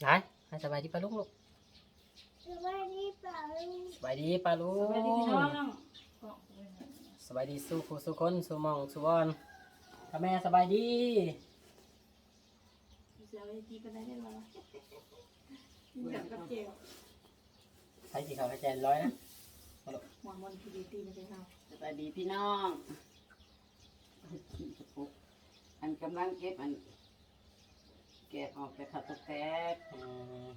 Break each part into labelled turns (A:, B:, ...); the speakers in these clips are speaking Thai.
A: ไหนให้สบายดีปะลุงลูก
B: สวัสดีเปล่าลุง
A: สบายดีปะลุง
C: สวัสดีพี่น้อง
A: สบายดีสู้ผู้สู้คนสู้หมองสู้บอลถ้าแม่สบายดี
C: สวัสดีกันได้ไหมกินกับกับเจียว
A: ใช้สีขาวกระแจนร้อยนะ
C: หัวมันคือดีตีไม่ใช่ครับ
D: สวัสดีพี่น้องอันกำลังเก็บอันแกะออกจากขัดตะแตก
A: อืม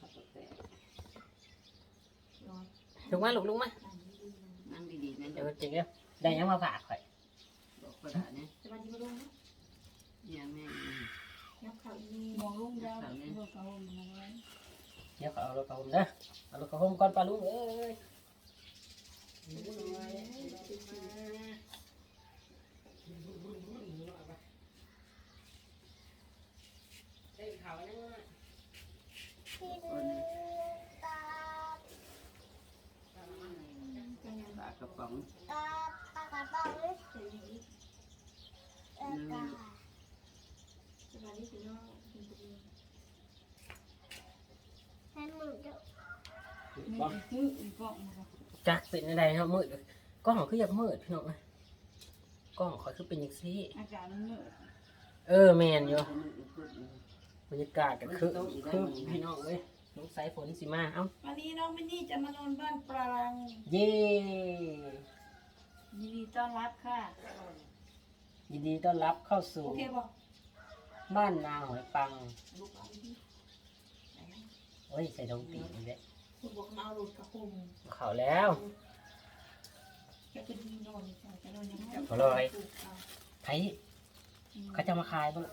D: ขัดตะแตก
A: ลุกมาลุกลุกมา
D: นั่งดีๆนะ
A: เดี๋
D: เดี๋
A: ย
D: ยวว
A: จริงเดียวได้ยังมาฝากข่อย
D: บอกกระดาษเนี่ย
C: สวัสดีพี่น้อง
D: เนี่ยแม่
C: นับข่าวอีมองลุงยาวเมื่อเขามันอะไร
A: เดี๋ยวขอเอารถกระหมนะเอารถกระหมก่อนปะลุงเอ้ย ได้ข่าวยังไง
B: ที่ดูตา
D: ปากระป๋อง
B: ตาปากระป๋องเออตา
C: สวัสดีพี่น้อง
B: ให้มือเด้อ
A: บ่
C: มืออีกกล่อง
A: จักเป็นอะไรเนาะมืดกล้องคืออยากมืดพี่น้องกล้องขอคือเป็นอย่างซี่
C: อากาศมันมืด
A: เออแมนอยู่ บรรยากาศก็คือคือพี่น้องเอ้ยน้องสายฝนสิมาเอ้า
C: วันนี้น้องมินนี่จะมานอนบ้านปรัง
A: เย้
C: ยินดีต้อนรับค่ะ
A: ยินดีต้อนรับเข้าสู่
C: โอเคบอก
A: บ้านนาหอยปังโอ้ยใส่ดงตีนี่แหละ
C: คุณบอกมาเอาหลุดกระพุ้ง
A: เขาแล้ว
C: แกเป็นดีนอนจะนอนยังไง
A: ไผเขาจะมาขายบ่ล่ะ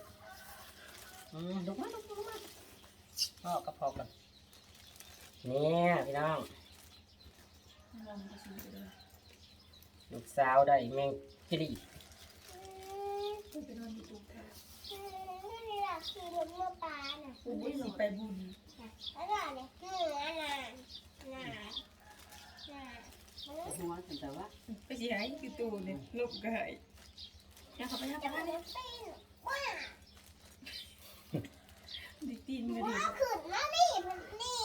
A: อืมลุกมาลุกมาลุกมาพ่อกระพอกกันเนี่ยพี่น้องลูกสาวได้แมงจิรี
C: ไปนอนที่ตุ๊กตา
B: ไม่ได้อยากขี่รถเมื่อปลาน่ะ
C: คุณได้สิไปบุญ
B: แล้วก็เนี่ยเหนือนานนานนาน
D: หัวฉันแต่ว่า
C: ไปสิหายคือตูเนี่ยลูกก็หายยังขับไปยัง
B: จะ
C: ไป
B: มา
C: เนี่ย
B: ตีนว้า
C: ดิตีนก็ดี
B: ว้าขึ้นมานี่มันนี่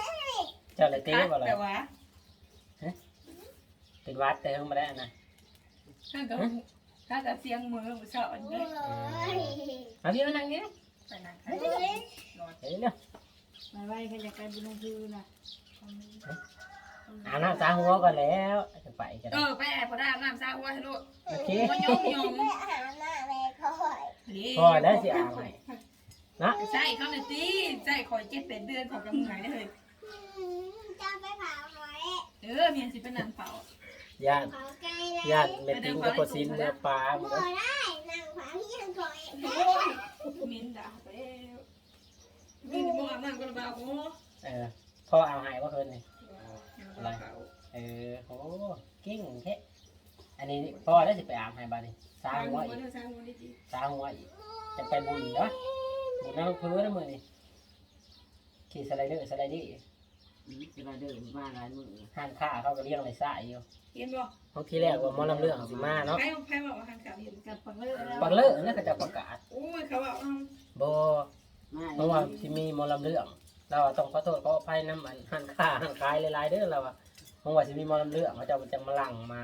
B: นั่นนี่
A: เจ้าเลยเต้บ่ล่ะ
C: แต่ว่า
A: เป็นวัดแต่เพิ่งมาได้อันนะ
C: ถ้ากับถ้ากับเสียงมือมือเสาอัน
B: โอ้
C: นี้
B: ย
A: มาพี่มานั่งนี่
C: ไปนั่ง
B: เฮ้ย
A: เฮ้ยเร็ว
C: มาไว้ก็อยากไปบุญคือนะ
A: อาบน้ำสาหัวก่อนแล้วจะไปกัน
C: เออไปแอบพอได้น้ำซาอ้วนให้ลูก
A: โอเค
C: มันยงยง
B: ไปหาหน้าแม่พ่อย
A: พอแล้วสิอาบให้ นะ
C: ใช่เขาเลยตีใช่คอยเจ็ดเป็นเดือนของกำเนิดได้เลย
B: อืมจะไปเผาหอย
C: เออเมียนสิเป็นนันเผา
A: ญาติ
B: เผาไก่เลย
A: ญาติเมติงกับโคซินเนื้อปลาหมด
B: บ่
A: เลย
B: ได้นั่งขวางที่ยังคอย
C: มินด่าไปมินมองนั่งก็ระบาดโอ้
A: เออพ่อเอาใหายว่าเคินนี่เออโอ้เก่งแค่อันนี้พ่อได้สิไปอาบให้บาดนี้สร้าง
C: สร้าง
A: หัว
C: หัว
A: อีก
C: เด้อสร้างหัวดีดี
A: สร้างหัวอีกจะไปบุญเนาะ บุญน้ำพื้นนะมือนี่ขี่สไลเดอร์สไลเดอร์
D: จะมาเดินมาหลายมือ
A: ห้างค้าเขาก็เลี้ยงไรซ่าอยู่
C: เห็นบ่
A: บางทีแรกว่าหมอลำเรื่องสิมาเนาะ
C: ใครใครบอกว่าทางข่าวเห็นกับปังเลิศ
A: ปักเลิกนั่นก็จะประกาศ
C: โอ้ยเขาบอก
A: บ
D: มา
A: เพราะว่าที่มีหมอลำเรื่อง เราอะต้องขอโทษขออภัยน้ำมันหันค่าหันขายหลายๆเด้อเราอะเพราะว่าที่มีหมอลำเรื่องเขาจะจะมาลังมา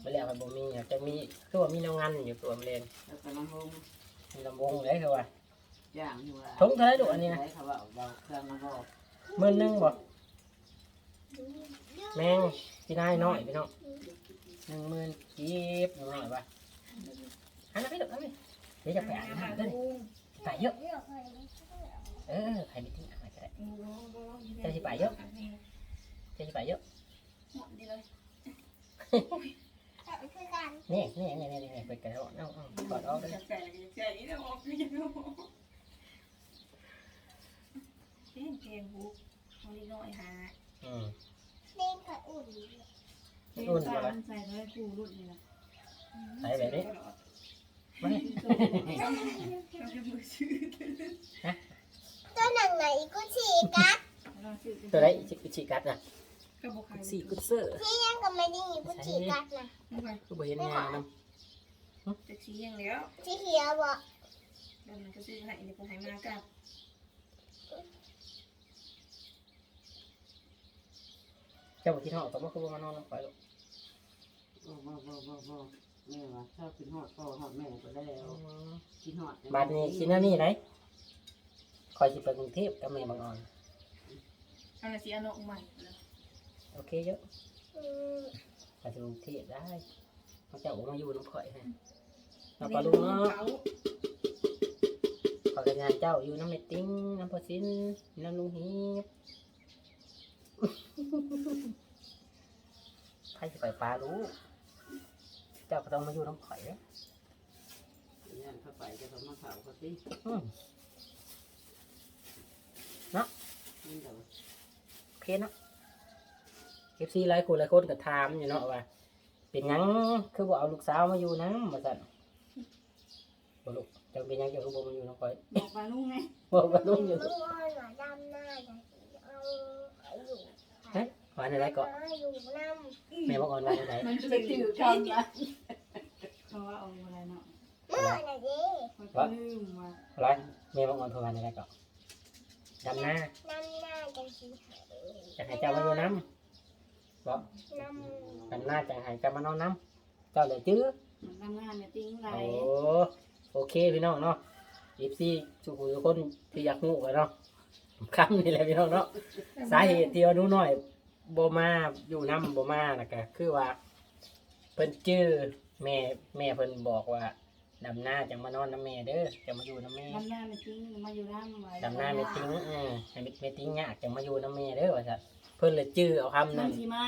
A: ไม่เรียกว่าบ่มีอะจะมีตัวมีแนวงานอยู่ตัวมันเรียน
D: แล้วก็ลำโพง
A: มีลำวงเลยคือว่า
D: ย่างอยู่ว่า
A: ทงเท่าไหรดูอันนี้นะ
D: เขาว่าเบาเครื่องมาบอก
A: หมื่นหนึงบ่แมงที่ได้น้อยพี่น้องหนึ่งหมื่นกีบหน่อยป่ะหันมาพี่ดูหันไปเดี๋ยวจะไปอ่านหาด้วยนี่ไปเยอะเออใครไม่ทิ้งอะไรก็ได้จะสิไปเยอะจะสิไปเยอะ
C: ดีเลย
B: คือกัน
A: นี่นี่นี่นี่นี่ไปกันแล้วเอาเอากอดออกเลย
C: ใจใจนี่นะบองเล่นเกมบุ๊กวันนี้น้อยหา
A: อืม
B: เล่นกับอุ่น
A: อุ่นกว่าละ
C: ใส่เลยกูรุ่นนี่นะ
A: ใส่แบบนี้มานี่
C: เราจะมือชื่อ
B: ตัวหนังไหนก็ฉีกกัด
C: เราชื่อ
A: ตัวไหนชิกุชิกัดนะ
C: กระบอกไข่
A: สี่กุเซอร์
B: ที่ยังก็ไม่ได้ยินก็ฉีกกัดนะ
C: ไม่ไหว
A: กูบ่เห็นงานน
C: จะชี้ยังแล้ว
B: ที่เหียบอกำ
C: เดี๋ยวมันก็ซื้อให้เดี๋ยวผมให้มากับ
A: เจ้าบ่คิดฮอดก็บ่คือบ่มานอนนำข่อยหรอก
D: โอ้บ่บ่บ่บ่แม่ว่าถ้ากินฮอดพ่อฮอดแม่ไปแล้วกินฮอด
A: บัดนี้สิแนวนี้ไหนข่อยสิไปกรุงเทพกับแม่บางออน
C: เอาละสิเอานกใหม่เลย
A: โอเคเยอะ
B: อืม
A: ไปกรุงเทพได้เขาเจ้ามาอยู่น้ำข่อยฮะเราปลาลุงเนาะ
C: เขา
A: ขอกันงานเจ้าอยู่น้ำเมตติ้งน้ำพอสินน้ำลุงฮีบ ใครจะไปปลารู้ เจ้าก็ต้องมาอยู่น้ำข่อยเด้อ
D: เนี่ยเข้าไปจะต้องมาเผาเขาสิ
A: อืม
D: นี่เดี๋ยว
A: โอเคเนาะเอฟซีหลายคนหลายคนก็ถามอยู่เนาะว่า เป็นหยังคือบอกเอาลูกสาวมาอยู่นะมาสั่นบ่ลูกจังเป็นหยังเจ้าคือบ่มาอยู่น้ำข่อย
C: บอกปลาลุงไง
A: บอกว่าลุงอยู่
B: เมื่อวานหมาดำหน้าจะเอาเอาอยู่
A: หวานอะไรก็
B: เอาอยู่น้
A: แม่บอกอ่อนหวานอะไร
C: มันจะ
D: จะ
C: ถื
D: ถื
C: อ
D: อ
C: กั
D: กันน
C: ละ
D: ละ
C: เพราะว่าเอาอะไรเนาะำ
B: เมื่อไหร่ดิ
C: มันก็ลืมว่า
A: อะไรแม่บอกอ่อนหวานอะไรก็ดำหน้า
B: น้ำหน้าจะสี
A: จะให้เจ้ามาอยู่น้ำบอก
B: น้ำ
A: ดำหน้าจะให้เจ้ามานอนน้ำเจ้าเลยจื้อ
C: มันทำงานเนี่ยติ้งไร
A: โอ้โอเคพี่น้องเนาะอีฟซี่ทุกคนทุกคนที่อยากงูกันเนาะคำนี่แหละพี่น้องเนาะสาเหตุที่ว่าหนูน้อยโบมาอยู่น้ำโบมานะก็คือว่า เพิ่นจื้อแม่แม่เพิ่นบอกว่าดำหน้าจะมานอนน้ำแม่เด้อจะมาอยู่น้ำแม่
C: ทำงานเนี่ยติ้งมาอยู่น้ำไว้
A: ดำหน้าไม่ติ้งเออให้ไม่ติ้งยากจะมาอยู่น้ำแม่เด้อว่าสัตเพิ่นเลยจื้อเอาคำ
C: มั
A: นั้นน
C: สิมา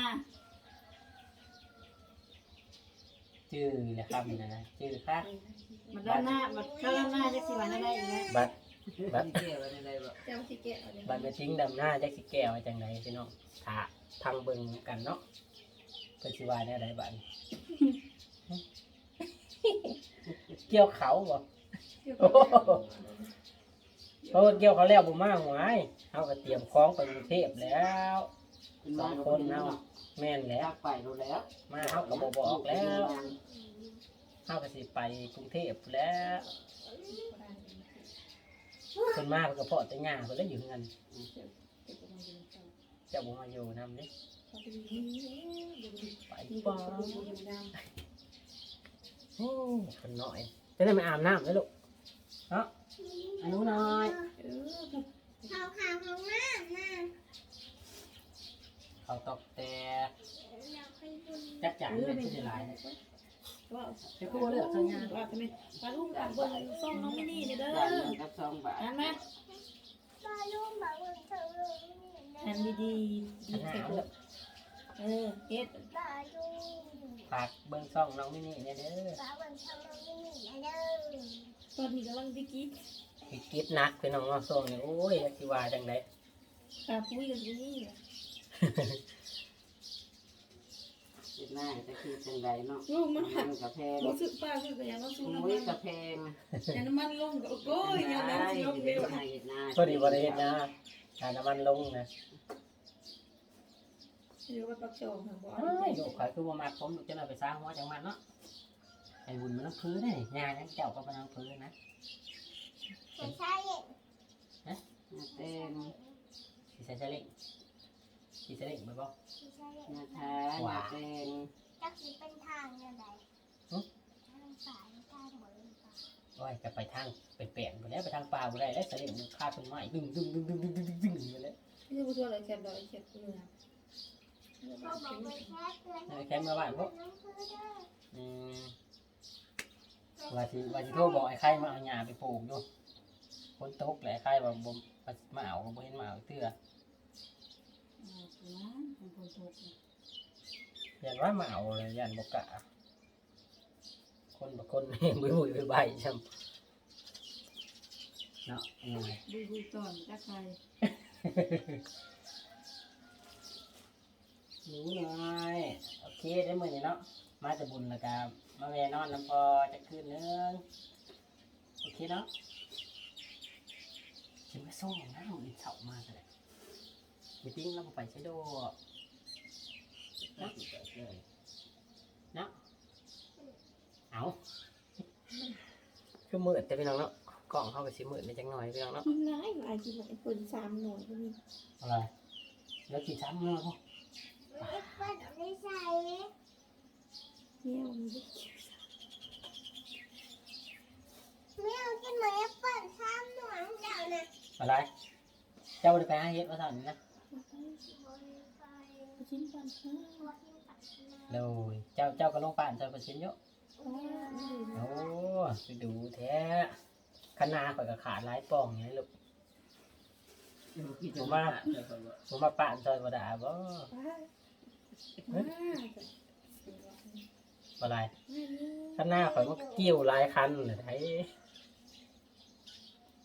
A: จื้อเลยคำนั้นนะจื้อค่ะ
C: มันด้านหน้ามันก็ด้านหน้าจะสิวันได้อีกแล้ว
A: บัด
D: บัดเกี่ยวอะไรได้บ่
C: เจ้าสิแกะเอาเลย
A: บัดไปทิ้งดำหน้าจักสิแก้วไว้จังไดพี่น้องถ้าพังเบิ่งกันเนาะเพิ่นสิว่าแนวใดบัดเกี่ยวเขาบ่ โอ้โหเพราะว่าเกี่ยวเขาแล้วบ่มาหวายเฮาก็เตรียมของไปกรุงเทพแล้วสองคนเนาะแม่นแห
D: แล้
A: ล้ว
D: วไปรู้แล้ว
A: มาเฮาก็บ่บอกแล้วเฮาก็สิไปกรุงเทพแล้ว เพิ่นมาเพิ่นก็พอแต่ย่าเพิ่นเลยอยู่เฮือนเจ้าบ่มาอยู่นำเด้ไปบ่โอ้เพิ่นน้อยจะได้มาอาบน้ำเลยลูกเนาะอันนู้นน้อย
B: เขาขาวของน้ำนะ
A: เขาตกแต่
B: อยากไปดู
A: จักจังเป็นสิได้หลาย
C: ว่
A: พูดเลือกสัญญา
C: ว่าทำไมปลาลูกดัาเบอร์ส่งน้องมินี่เนี่ยเด้อ
D: กับสองบาท
C: นั่นไหม
B: อัน
C: ดีดีดีเสร็จ
A: เลย
C: เออเฮ็ด
B: ปาก
A: เบิ้งซ่องน้องมินี่เนี่ยเด้อ
B: ปากเบิ้งซองน้องมินี่เนี่ยเด้อ
C: ตอนนี้กำลังพิกิฟ
A: พิกิฟนักเป็นน้องน้องส้มเนี่ยโอ้ยอธิวาจังเล
C: ยปากปุ้ยกันนี่
D: ดหน้าจะคือจังใดเนาะ
C: ลูกมันหั
D: มันนกับแพง
C: รู้สึกป้าคืออย่างน้ำซุปน้ำ
D: มุ้
C: มั
D: ย
C: น
D: กับแพง
C: อย่างน้ำมันลงกับโอ้ยอย่างน้ำลง
D: เเร็
C: ว
D: ห็ดหน้า
A: พอดีบริเวณนะการน้ำมันลงนะ
C: เดี๋ยวว่าปักชองค่ะบอ
A: เอ้ยโยกข่อยคือว่ามาผมจะมาไปสร้างหัวจังมันเนาะไอ้บุญมันต้องพื้นนี่งานนั้นเจ้าก็มานั่งพื้นนะ
B: ไม่ใช่
D: เต็ม
A: สีใส่เสลิง สีเสลิงไปบ่
B: ไม่ใช่
D: หน้าท้าหน้าเต็ม
B: จักสิเป็นทางยังไงทางสายทางหมดเลยปลา
A: โอ้ยจะไปทางไปเปลี่ยนไปแล้วไปทางป่าไปได้แล้วเสลิงมันฆ่าต้นไม้ดึงดึงดึงดึงดึงดึงดึงดึงไปเลย
C: นี่ผู้ช่วยอะไรแคบดอยแคบเนื้อ
B: เขาบอกว่าแค่เพื่อน
A: แค่เมื่อวานพวก
B: น้องเพื่อนได้
A: อืมว่าสิว่าสิโทรบอกไอ้ไข่มาเอาหญ้าไปปลูกอยู่คนตกแหละไอ้ไข่ว่าบ่มาเอาบ่เห็นมาเอาเตื้อ ยันว่ามาเอาเลยยันบกะคนบางคนบุยบุยใบๆช่ำเนาะอืม
C: ดูดูตอนถ้าใคร
A: หนูน้อยโอเคได้มือนี่เนาะมาจะบุญแล้วกันมาแวนอนน้ำพอจะคืนนึงโอเคเนาะจะมาส่งนะหนูอินเสามาเลย มีติ้งเราไปใช้โดเนาะเนาะเอาคือมืดแต่พี่น้องเนาะกล่องเข้ากับชิมืดในจังหน่อยพี่น้องเนาะ
C: กินร้ายหลายกินหลายคนสามหน่วยก็มี
A: อะไรแล้วกี่ช้ำเนาะ
B: แอปเปิ้ลเอาไม่ใส่
C: เนี่ยมันไม่เกี่ยว
B: ไม่เอากินเหมือนแอปเปิ้ลข้ามหนวงเจ้านะ
A: อะไรเจ้าได้ไปหาเฮ็ดมาสั่นนะ
C: ชิ้นปันห้า
A: เลยเจ้าเจ้าก็ลงป่านเจ้าก็ชิ้นเยอะ
C: ว้าว
A: โอ้ไปดูแท้คณาข่อยก็ขาดหลายป่องไงลูกผมว่าผมมาป่านซอยบ่ได้บ่
C: ว้าวว้าว
A: อะไรคณาข่อยมันเกี่ยวหลายคันเลยไอ้
C: กระดาษหมดอันอัดบนเลยติดแท้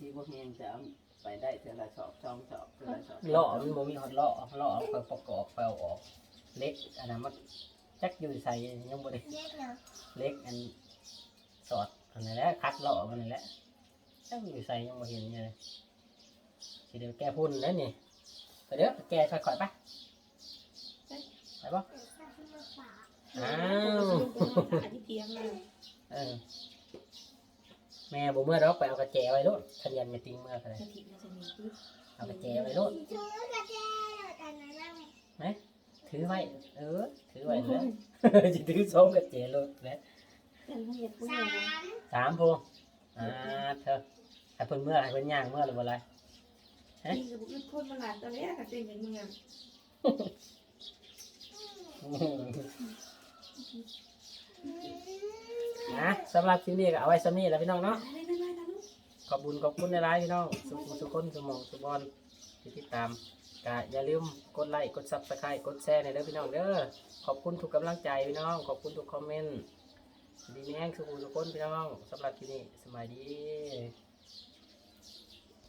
A: ข่อยบ่นี่
C: มาสิเฮ็ดให้แล้วได้หมด
B: อีกแค่แหลกว่าเดี๋ยว
A: ว่าสิเอาเมาส์ให้แล้วนี่พุ่นกันยังหลายอเอ้ย
D: เรียกเป็นย่อมเมื่อยเด็กที่พวกแหงจะเอาไปได้เท่าไรสอบช่องสอบเท่าไรสอบ
A: ล้อมันบ่มีฮอดล้อล้อไปประกอบไปเอาออก เล็กอันนั้นมันจักอยู่ใส่ยังบ่ได้
B: เรียกเนาะ
A: เล็กอันสอดอันนั้นแหละคัดล้อมันนั่นแหละจักอยู่ใส่ยังบ่เห็นอยู่เลยสิเดี๋ยวแก้พุ่นแล้วนี่ไปเด้อแก้ค่อยๆไปไปบ่
B: เออข้าวที่มาฝาก
A: อ้า
C: อ้าว
A: ว
C: ที่เตียงเลย
A: เออ แม่บ่เมื่อดอกไปเอากระแจไว้โลดขยันไม่ติงเมื่อก็ได้
C: จะผิดจะสนิทปุ๊บ
A: เอากระแจไว้โลด
B: ถือกระเจี๊ยบกันนะนั่ง
A: ถือไว้ เออ ถือไว้แล้วจะถือสองกระเจโลดแล้ว
C: แต่ละเอียดปุ๊บ
B: สาม
A: สามพวงอ่าเธอให้เพิ่นเมื่อให้เพิ่นย่างเมื่อหรือบ่ไร
C: นี่กับปุ๊บคนมาหลานตอนแรกก็เป็นอย่างเงี้ย
A: นะสำหรับคลิปนี้ก็เอาไว้สำนี้แหล้วพี่น้องเนาะขอบคุญขอบคุณในไลน์พี่น้องสุขสุขคนสมองสุบอลที่ติดตามก็อย่าลืมกดไลค์กดซับสไครต์กดแชร์ในเด้อพี่น้องเด้อขอบคุณทุกกำลังใจพี่น้อง ขอบคุณทุกคอมเมนต์ดีแม่งสุขสุขคนพี่น้องสำหรับคลิปนี้สบายดี